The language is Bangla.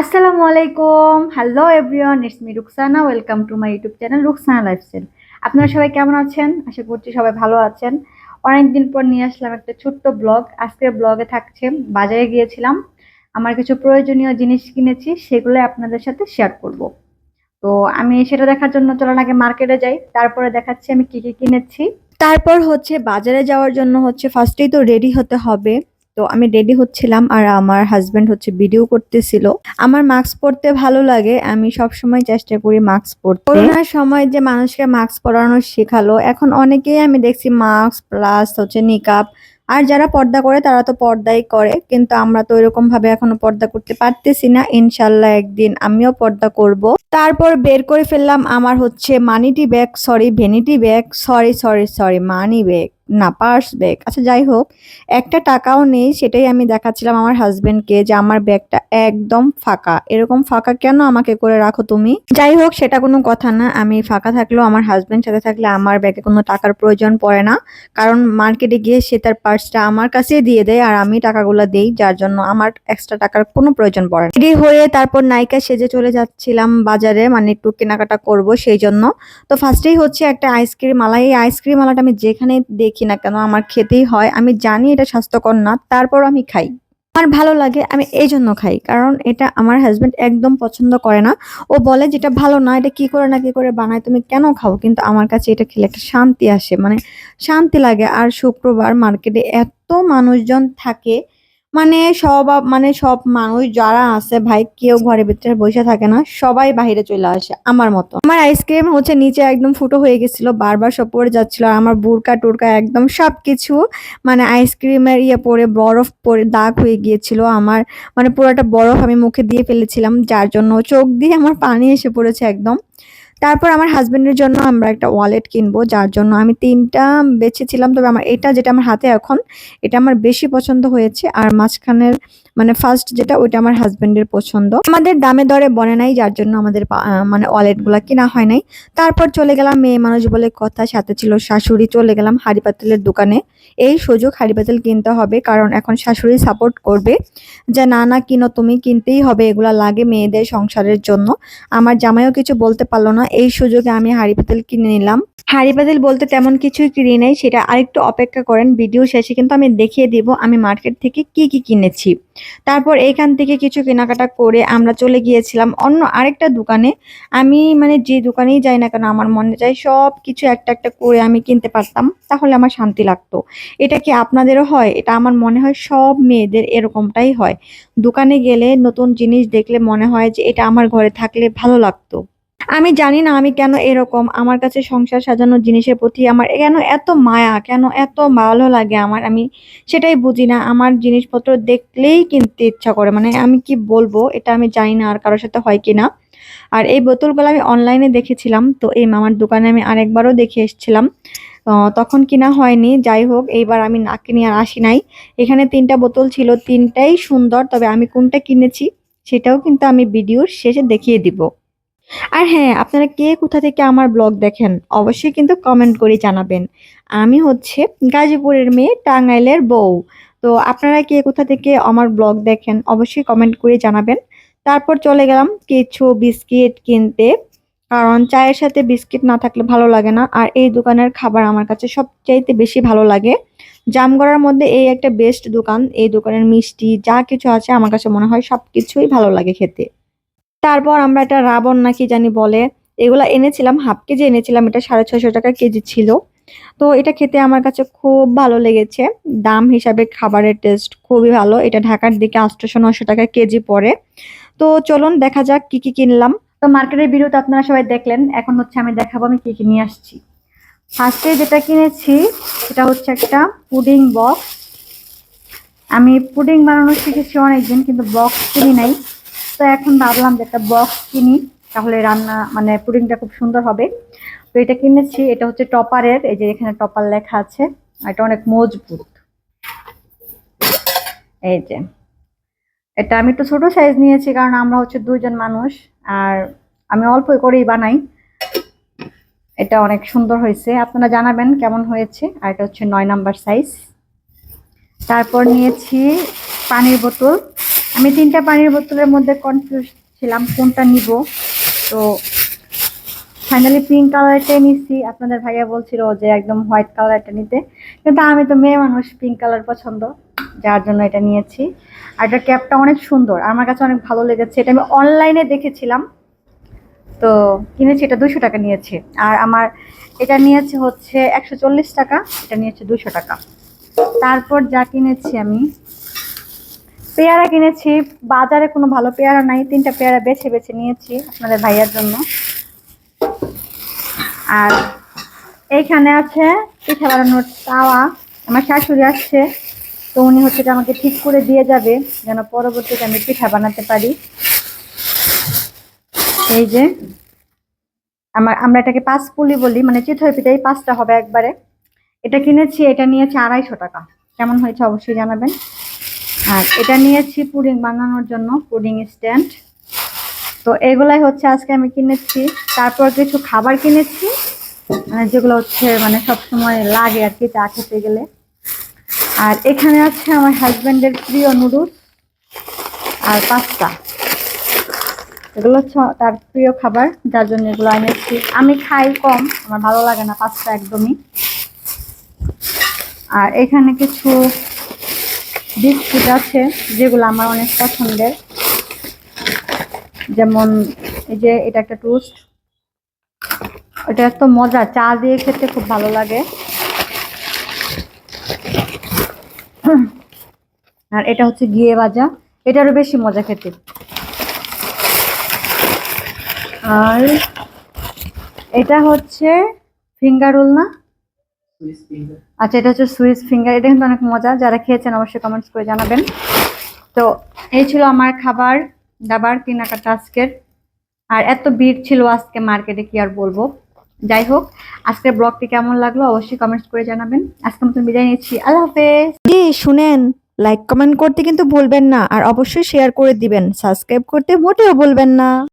আসসালামু আলাইকুম hello everyone it's me Ruksana welcome to my YouTube channel Ruksana lifestyle আপনারা সবাই কেমন আছেন? আশা করছি সবাই ভালো আছেন। অনেকদিন পর নিয়ে আসলাম একটা ছোট্ট ব্লগ। আজকের ব্লগে থাকছে, বাজারে গিয়েছিলাম। আমার কিছু প্রয়োজনীয় জিনিস কিনেছি, সেগুলো আপনাদের সাথে শেয়ার করব। তো আমি সেটা দেখার জন্য চলার আগে মার্কেটে যাই। তারপরে দেখাচ্ছি আমি কি কি কিনেছি। তারপর হচ্ছে বাজারে যাওয়ার জন্য হচ্ছে ফার্স্টেই তো রেডি হতে হবে। তো আমি রেডি হচ্ছিলাম আর আমার হাজবেন্ড হচ্ছে ভিডিও করতেছিল। আমার মাস্ক পরতে ভালো লাগে, আমি সব সময় চেষ্টা করি মাস্ক পরতে। করোনার সময় যে মানুষকে মাস্ক পরানো শেখালো, এখন অনেকেই আমি দেখছি মাস্ক প্লাস হচ্ছে নিকাপ আর যারা পর্দা করে, তারা তো পর্দাই করে, কিন্তু আমরা তো এরকম ভাবে এখনও পর্দা করতে পারতেছি না। ইনশাল্লাহ একদিন আমিও পর্দা করব। তারপর বের করে ফেললাম আমার হচ্ছে vanity bag sorry vanity bag sorry sorry sorry money bag না পার্স ব্যাগ আচ্ছা যাই হোক, একটা টাকাও নেই, সেটাই আমি দেখাচ্ছিলাম আমার হাজবেন্ডকে যে আমার ব্যাগটা একদম ফাঁকা। এরকম ফাঁকা কেন আমাকে করে রাখো তুমি? যাই হোক, সেটা কোনো কথা না। আমি ফাঁকা থাকলেও, আমার হাজবেন্ড সাথে থাকলে আমার ব্যাগে কোনো টাকার প্রয়োজন পড়ে না। কারণ মার্কেটে গিয়ে সে তার পার্সটা আমার কাছেই দিয়ে দেয় আর আমি টাকাগুলো দেই, যার জন্য আমার এক্সট্রা টাকার কোনো প্রয়োজন পড়ে না। রেডি হয়ে তারপর নায়িকা সেজে চলে যাচ্ছিলাম বাজারে মানে একটু কেনাকাটা করব সেই জন্য। তো ফার্স্টেই হচ্ছে একটা আইসক্রিম মালা এই আইসক্রিম মালাটা আমি যেখানে দেখি না কেন আমার খেতেই হয়, আমি জানি এটা স্বাস্থ্যকর না তারপর আমি খাই। আমার ভালো লাগে, আমি এই জন্য খাই, কারণ এটা আমার হাজব্যান্ড একদম পছন্দ করে না। ও বলে যেটা ভালো না, এটা কি করে না কি করে বানায়, তুমি কেন খাও? কিন্তু আমার কাছে এটা খেলে একটা শান্তি আসে মানে শান্তি লাগে। আর শুক্রবার মার্কেটে এত মানুষজন থাকে মানে সব মানে সব মানুষ যারা আছে ভাই, কেউ ঘরের ভিতরে বসে থাকে না, সবাই বাইরে চলে আসে আমার মতো। আমার আইসক্রিম হচ্ছে নিচে একদম ফুটো হয়ে গেছিল, বারবার সব পড়ে যাচ্ছিল আর আমার বুরকা টুরকা একদম সবকিছু মানে আইসক্রিমের ইয়ে পরে, বরফ পরে দাগ হয়ে গিয়েছিল আমার। মানে পুরোটা বরফ আমি মুখে দিয়ে ফেলেছিলাম, যার জন্য চোখ দিয়ে আমার পানি এসে পড়েছে একদম। তারপর আমার হাজবেন্ডের জন্য আমরা একটা ওয়ালেট কিনবো, যার জন্য আমি তিনটা বেছেছিলাম। তবে আমার এটা যেটা আমার হাতে এখন, এটা আমার বেশি পছন্দ হয়েছে। আর মাঝখানের মানে ফার্স্ট যেটা, ওইটা আমার হাজবেন্ডের পছন্দ। আমাদের দামে দরে বনে নাই, যার জন্য আমাদের মানে ওয়ালেটগুলা কেনা হয় নাই। তারপর চলে গেলাম মেয়ে মানুষ বলে কথা, সাথে ছিল শাশুড়ি। চলে গেলাম হাড়ি পাতিলের দোকানে। এই সুযোগ হাড়ি পাতিল কিনতে হবে, কারণ এখন শাশুড়ি সাপোর্ট করবে। যে, না না, কিনো, তুমি কিনতেই হবে, এগুলা লাগে মেয়েদের সংসারের জন্য। আমার জামাইও কিছু বলতে পারল না এই সুযোগে আমি হাড়ি পাতিল কিনে নিলাম। হাড়ি পাতিল বলতে তেমন কিছুই কিনে নাই, সেটা আরেকটু অপেক্ষা করেন ভিডিও শেষে কিন্তু আমি দেখিয়ে দিব আমি মার্কেট থেকে কি কি কিনেছি। তারপর এখান থেকে কিছু কেনাকাটা করে আমরা চলে গিয়েছিলাম অন্য আরেকটা দোকানে। আমি মানে যে দোকানেই যাই না কেন, আমার মনে চাই সব কিছু একটা একটা করে আমি কিনতে পারতাম, তাহলে আমার শান্তি লাগতো। এটা কি আপনাদেরও হয়? এটা আমার মনে হয় সব মেয়েদের এরকমটাই হয়। দোকানে গেলে নতুন জিনিস দেখলে মনে হয় যে এটা আমার ঘরে থাকলে ভালো লাগতো। আমি জানি না আমি কেন এরকম। আমার কাছে সংসার সাজানোর জিনিসের প্রতি আমার কেন এত মায়া, কেন এত ভালো লাগে আমার? আমি সেটাই বুঝি না। আমার জিনিসপত্র দেখলেই কিনতে ইচ্ছা করে। মানে আমি কি বলব? এটা আমি জানি না আর কারোর সাথে হয় কিনা আর এই বোতলগুলো আমি অনলাইনে দেখেছিলাম। তো এই মামার দোকানে আমি আরেকবারও দেখে এসেছিলাম। তখন কিনা হয়নি। যাই হোক, এইবার আমি না কিনে আর আসি নাই। এখানে তিনটা বোতল ছিল। তিনটাই সুন্দর, তবে আমি কোনটা কিনেছি সেটাও কিন্তু আমি ভিডিওর শেষে দেখিয়ে দিব। আর হ্যাঁ আপনারা কে কোথা থেকে আমার ব্লগ দেখেন, অবশ্যই কিন্তু কমেন্ট করে জানাবেন। আমি হচ্ছে গাজীপুরের মেয়ে টাঙ্গাইলের বউ। তো আপনারা কে কোথা থেকে আমার ব্লগ দেখেন, অবশ্যই কমেন্ট করে জানাবেন। তারপর চলে গেলাম কিছু বিস্কিট কিনতে। কারণ চায়ের সাথে বিস্কিট না থাকলে ভালো লাগে না। আর এই দোকানের খাবার আমার কাছে সবচাইতে বেশি ভালো লাগে। জামগড়ার মধ্যে এই একটা বেস্ট দোকান। এই দোকানের মিষ্টি যা কিছু আছে আমার কাছে মনে হয় সবকিছুই ভালো লাগে খেতে। তারপর আমরা একটা রাবণ নাকি জানি বলে, এগুলা এনেছিলাম হাফ কেজি এনেছিলাম, এটা সাড়ে ছয়শো টাকা কেজি ছিল। তো এটা খেতে আমার কাছে খুব ভালো লেগেছে। দাম হিসাবে খাবারের টেস্ট খুবই ভালো। এটা ঢাকার দিকে আটশোশো নশো টাকা কেজি পড়ে। তো চলুন দেখা যাক কি কি কিনলাম। তো মার্কেটের তো আপনারা সবাই দেখলেন। এখন হচ্ছে আমি দেখাবো, আমি কি কি নিয়ে আসছি। ফার্স্টে যেটা কিনেছি, সেটা হচ্ছে একটা পুডিং বক্স আমি পুডিং বানানো শিখেছি অনেকদিন, কিন্তু বক্স কিনি নাই। তো এখন ভাবলাম যে একটা বক্স কিনি, তাহলে রান্না মানে পুডিংটা খুব সুন্দর হবে। তো এটা কিনেছি, এটা হচ্ছে টপারের, এই যে এখানে টপার লেখা আছে এটা অনেক মজবুত। এই যে। এটা আমি একটু ছোট সাইজ নিয়েছি, কারণ আমরা হচ্ছে দুইজন মানুষ, আর আমি অল্প করেই বানাই। এটা অনেক সুন্দর হয়েছে। আপনারা জানাবেন কেমন হয়েছে, আর এটা হচ্ছে নয় নাম্বার সাইজ তারপর নিয়েছি পানির বোতল। আমি তিনটা পানির বোতলের মধ্যে কনফিউজ ছিলাম, কোনটা নিব? তো ফাইনালি পিঙ্ক কালারটাই নিচ্ছি আপনাদের ভাইয়া বলছিল যে একদম হোয়াইট কালারটা নিতে। কিন্তু আমি তো মেয়ে মানুষ পিঙ্ক কালার পছন্দ, যার জন্য এটা নিয়েছি। আর এটা ক্যাপটা অনেক সুন্দর, আমার কাছে অনেক ভালো লেগেছে। এটা আমি অনলাইনে দেখেছিলাম। তো কিনেছি, এটা দুশো টাকা নিয়েছে। আর আমার এটা নিয়েছে হচ্ছে একশো চল্লিশ টাকা, এটা নিয়েছে দুশো টাকা। তারপর যা কিনেছি আমি পেয়ারা কিনেছি, বাজারে কোনো ভালো পেয়ারা নাই, তিনটা পেয়ারা বেছে বেছে নিয়েছি আপনাদের ভাইয়ার জন্য। আর এইখানে আছে পিঠা বানানোর তাওয়া আমার শাশুড়ি আসছে, তো উনি হচ্ছে আমাকে ঠিক করে দিয়ে যাবে, যেন পরবর্তীতে আমি পিঠা বানাতে পারি। এই যে, আমার, আমরা এটাকে পাঁচ পুলি বলি মানে চিতই পিঠাই পাঁচটা হবে একবারে। এটা কিনেছি, এটা নিয়েছে আড়াইশো টাকা। কেমন হয়েছে অবশ্যই জানাবেন। আর এটা নিয়েছি পুডিং বানানোর জন্য, পুডিং স্ট্যান্ড। তো এগুলাই হচ্ছে আজকে আমি কিনেছি। তারপর কিছু খাবার কিনেছি মানে যেগুলো হচ্ছে মানে সবসময় লাগে আর কি চা খেতে গেলে। আর এখানে আছে আমার হাজব্যান্ডের প্রিয় নুডলস আর পাস্তা এগুলো হচ্ছে তার প্রিয় খাবার, যার জন্য এগুলো এনেছি। আমি খাই কম, আমার ভালো লাগে না পাস্তা একদমই। আর এখানে কিছু বিস্কুট আছে, যেগুলো আমার অনেক পছন্দের। যেমন এই যে এটা একটা টোস্ট এটা এত মজা, চা দিয়ে খেতে খুব ভালো লাগে। আর এটা হচ্ছে গিয়ে ভাজা, এটারও বেশি মজা খেতে। আর এটা হচ্ছে ফিঙ্গার রোল না? আচ্ছা এটা হচ্ছে সুইস ফিঙ্গার এটা কিন্তু অনেক মজা। যারা খেয়েছেন অবশ্যই কমেন্টস করে জানাবেন। তো এই ছিল আমার খাবার দাবার কেনাকাটা আজকের। আর এত ভিড় ছিল আজকে মার্কেটে কি আর বলব? যাই হোক আজকের ব্লগটি কেমন লাগল অবশ্যই কমেন্টস করে জানাবেন। আজকে মতন বিদায় নিচ্ছি। আল্লাহ হাফেজ। জি শুনেন লাইক কমেন্ট করতে কিন্তু ভুলবেন না। আর অবশ্যই শেয়ার করে দিবেন। সাবস্ক্রাইব করতে মোটেও ভুলবেন না।